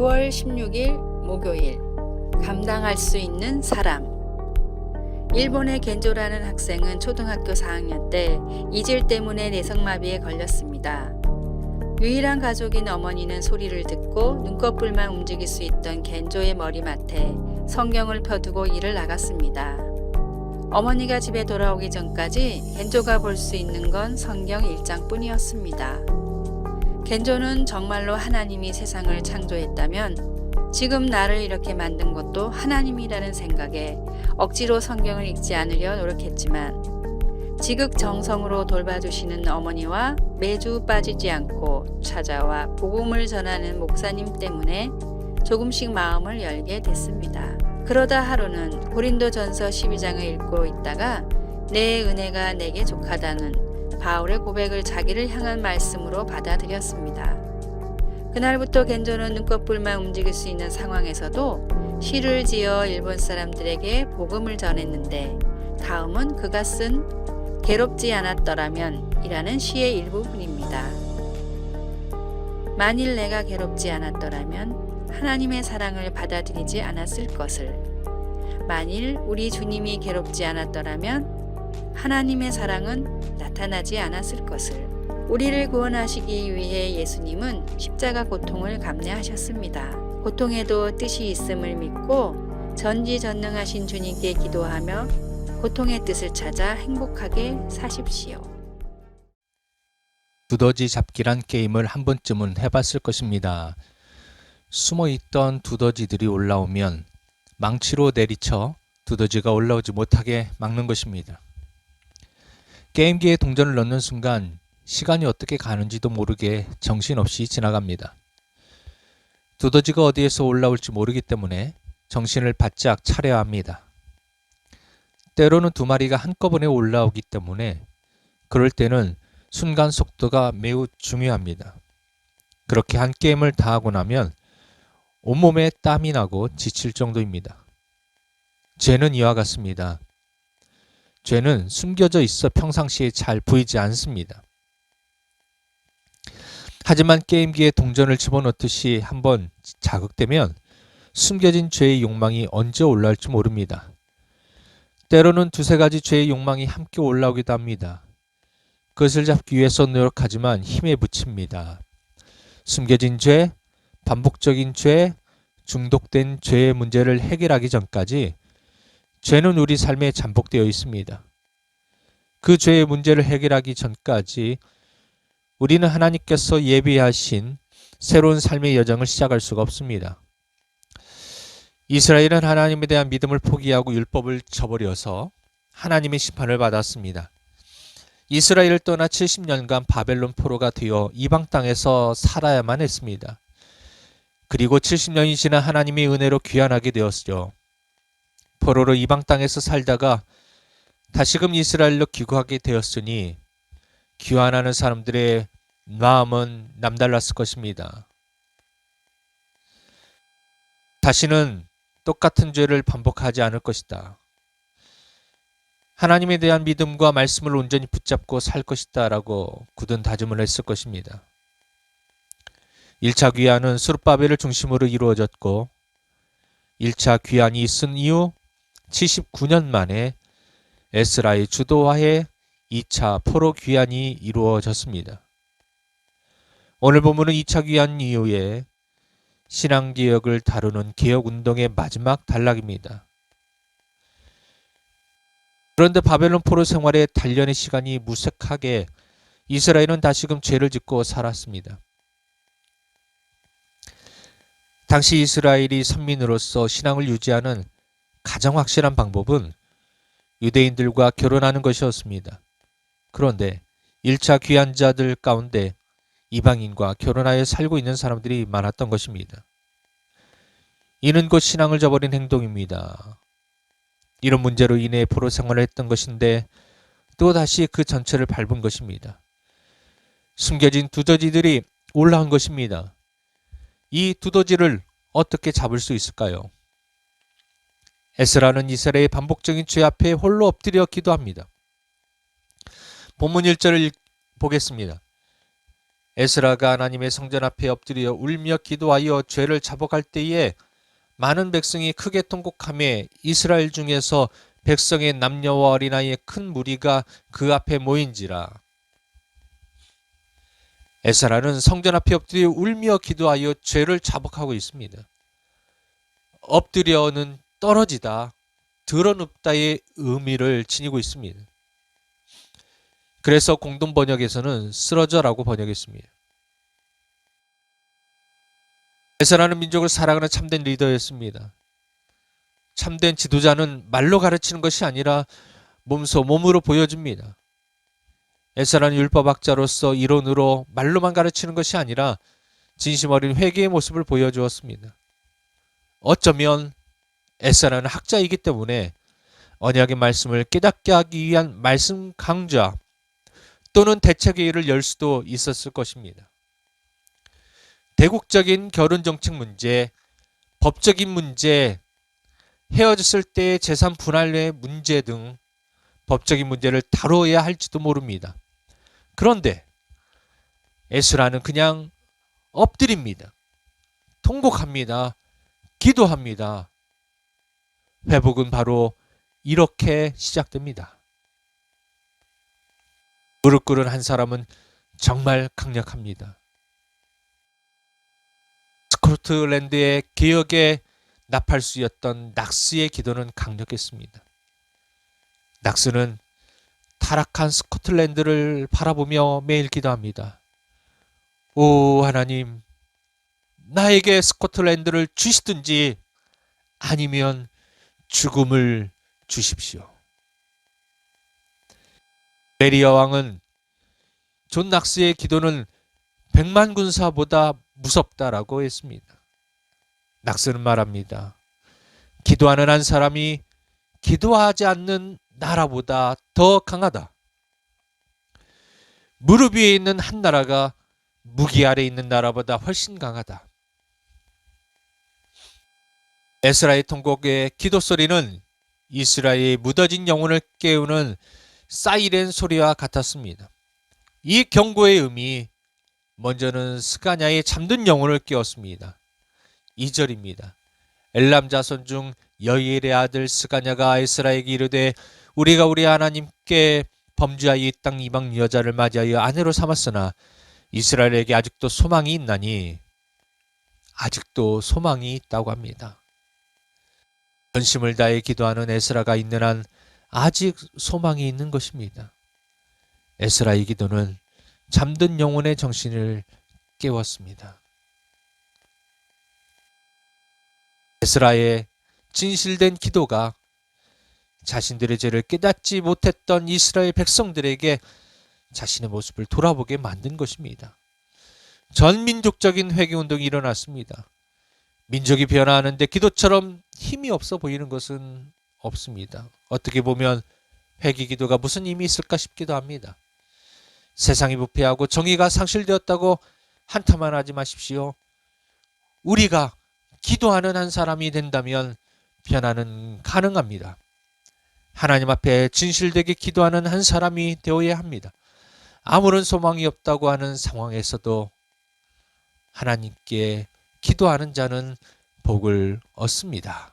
9월 16일 목요일 감당할 수 있는 사람 일본의 겐조라는 학생은 초등학교 4학년 때 이질 때문에 내성마비에 걸렸습니다. 유일한 가족인 어머니는 소리를 듣고 눈꺼풀만 움직일 수 있던 겐조의 머리맡에 성경을 펴두고 일을 나갔습니다. 어머니가 집에 돌아오기 전까지 겐조가 볼 수 있는 건 성경 1장뿐이었습니다. 겐조는 정말로 하나님이 세상을 창조했다면 지금 나를 이렇게 만든 것도 하나님이라는 생각에 억지로 성경을 읽지 않으려 노력했지만 지극정성으로 돌봐주시는 어머니와 매주 빠지지 않고 찾아와 복음을 전하는 목사님 때문에 조금씩 마음을 열게 됐습니다. 그러다 하루는 고린도 전서 12장을 읽고 있다가 내 은혜가 내게 족하다는 바울의 고백을 자기를 향한 말씀으로 받아들였습니다. 그날부터 겐조는 눈꺼풀만 움직일 수 있는 상황에서도 시를 지어 일본 사람들에게 복음을 전했는데 다음은 그가 쓴 괴롭지 않았더라면 이라는 시의 일부분입니다. 만일 내가 괴롭지 않았더라면 하나님의 사랑을 받아들이지 않았을 것을 만일 우리 주님이 괴롭지 않았더라면 하나님의 사랑은 나타나지 않았을 것을 우리를 구원하시기 위해 예수님은 십자가 고통을 감내하셨습니다. 고통에도 뜻이 있음을 믿고 전지전능하신 주님께 기도하며 고통의 뜻을 찾아 행복하게 사십시오. 두더지 잡기란 게임을 한 번쯤은 해봤을 것입니다. 숨어 있던 두더지들이 올라오면 망치로 내리쳐 두더지가 올라오지 못하게 막는 것입니다. 게임기에 동전을 넣는 순간 시간이 어떻게 가는지도 모르게 정신없이 지나갑니다. 두더지가 어디에서 올라올지 모르기 때문에 정신을 바짝 차려야 합니다. 때로는 두 마리가 한꺼번에 올라오기 때문에 그럴 때는 순간 속도가 매우 중요합니다. 그렇게 한 게임을 다 하고 나면 온몸에 땀이 나고 지칠 정도입니다. 죄는 이와 같습니다. 죄는 숨겨져 있어 평상시에 잘 보이지 않습니다. 하지만 게임기에 동전을 집어넣듯이 한번 자극되면 숨겨진 죄의 욕망이 언제 올라올지 모릅니다. 때로는 두세 가지 죄의 욕망이 함께 올라오기도 합니다. 그것을 잡기 위해서 노력하지만 힘에 부칩니다. 숨겨진 죄, 반복적인 죄, 중독된 죄의 문제를 해결하기 전까지 죄는 우리 삶에 잠복되어 있습니다. 그 죄의 문제를 해결하기 전까지 우리는 하나님께서 예비하신 새로운 삶의 여정을 시작할 수가 없습니다. 이스라엘은 하나님에 대한 믿음을 포기하고 율법을 저버려서 하나님의 심판을 받았습니다. 이스라엘을 떠나 70년간 바벨론 포로가 되어 이방 땅에서 살아야만 했습니다. 그리고 70년이 지나 하나님의 은혜로 귀환하게 되었죠. 포로로 이방 땅에서 살다가 다시금 이스라엘로 귀국하게 되었으니 귀환하는 사람들의 마음은 남달랐을 것입니다. 다시는 똑같은 죄를 반복하지 않을 것이다. 하나님에 대한 믿음과 말씀을 온전히 붙잡고 살 것이다 라고 굳은 다짐을 했을 것입니다. 1차 귀환은 수르바벨을 중심으로 이루어졌고 1차 귀환이 있은 이후 79년 만에 에스라의 주도하에 2차 포로 귀환이 이루어졌습니다. 오늘 본문은 2차 귀환 이후에 신앙개혁을 다루는 개혁운동의 마지막 단락입니다. 그런데 바벨론 포로 생활의 단련의 시간이 무색하게 이스라엘은 다시금 죄를 짓고 살았습니다. 당시 이스라엘이 선민으로서 신앙을 유지하는 가장 확실한 방법은 유대인들과 결혼하는 것이었습니다. 그런데 1차 귀환자들 가운데 이방인과 결혼하여 살고 있는 사람들이 많았던 것입니다. 이는 곧 신앙을 저버린 행동입니다. 이런 문제로 인해 포로 생활을 했던 것인데 또다시 그 전체를 밟은 것입니다. 숨겨진 두더지들이 올라온 것입니다. 이 두더지를 어떻게 잡을 수 있을까요? 에스라는 이스라엘의 반복적인 죄 앞에 홀로 엎드려 기도합니다. 본문 1절을 보겠습니다. 에스라가 하나님의 성전 앞에 엎드려 울며 기도하여 죄를 자복할 때에 많은 백성이 크게 통곡함에 이스라엘 중에서 백성의 남녀와 어린아이의 큰 무리가 그 앞에 모인지라. 에스라는 성전 앞에 엎드려 울며 기도하여 죄를 자복하고 있습니다. 엎드려는 떨어지다, 드러눕다의 의미를 지니고 있습니다. 그래서 공동 번역에서는 쓰러져라고 번역했습니다. 에스라는 민족을 사랑하는 참된 리더였습니다. 참된 지도자는 말로 가르치는 것이 아니라 몸소 몸으로 보여줍니다. 에스라는 율법학자로서 이론으로 말로만 가르치는 것이 아니라 진심 어린 회개의 모습을 보여주었습니다. 어쩌면 에스라는 학자이기 때문에 언약의 말씀을 깨닫게 하기 위한 말씀 강좌 또는 대책회의를 열 수도 있었을 것입니다. 대국적인 결혼 정책 문제, 법적인 문제, 헤어졌을 때의 재산 분할의 문제 등 법적인 문제를 다뤄야 할지도 모릅니다. 그런데 에스라는 그냥 엎드립니다. 통곡합니다. 기도합니다. 회복은 바로 이렇게 시작됩니다. 무릎 꿇은 한 사람은 정말 강력합니다. 스코틀랜드의 개혁의 나팔수였던 낙스의 기도는 강력했습니다. 낙스는 타락한 스코틀랜드를 바라보며 매일 기도합니다. 오 하나님, 나에게 스코틀랜드를 주시든지 아니면 죽음을 주십시오. 메리어 왕은 존 낙스의 기도는 백만 군사보다 무섭다라고 했습니다. 낙스는 말합니다. 기도하는 한 사람이 기도하지 않는 나라보다 더 강하다. 무릎 위에 있는 한 나라가 무기 아래 있는 나라보다 훨씬 강하다. 에스라의 통곡의 기도 소리는 이스라엘의 묻어진 영혼을 깨우는 사이렌 소리와 같았습니다. 이 경고의 의미 먼저는 스가냐의 잠든 영혼을 깨웠습니다. 2절입니다. 엘람 자손 중 여일의 아들 스가냐가 에스라에게 이르되 우리가 우리 하나님께 범죄하여 이 땅 이방 여자를 맞이하여 아내로 삼았으나 이스라엘에게 아직도 소망이 있나니 아직도 소망이 있다고 합니다. 전심을 다해 기도하는 에스라가 있는 한 아직 소망이 있는 것입니다. 에스라의 기도는 잠든 영혼의 정신을 깨웠습니다. 에스라의 진실된 기도가 자신들의 죄를 깨닫지 못했던 이스라엘 백성들에게 자신의 모습을 돌아보게 만든 것입니다. 전 민족적인 회개 운동이 일어났습니다. 민족이 변화하는데 기도처럼 힘이 없어 보이는 것은 없습니다. 어떻게 보면 회개 기도가 무슨 힘이 있을까 싶기도 합니다. 세상이 부패하고 정의가 상실되었다고 한탄만 하지 마십시오. 우리가 기도하는 한 사람이 된다면 변화는 가능합니다. 하나님 앞에 진실되게 기도하는 한 사람이 되어야 합니다. 아무런 소망이 없다고 하는 상황에서도 하나님께 기도하는 자는 복을 얻습니다.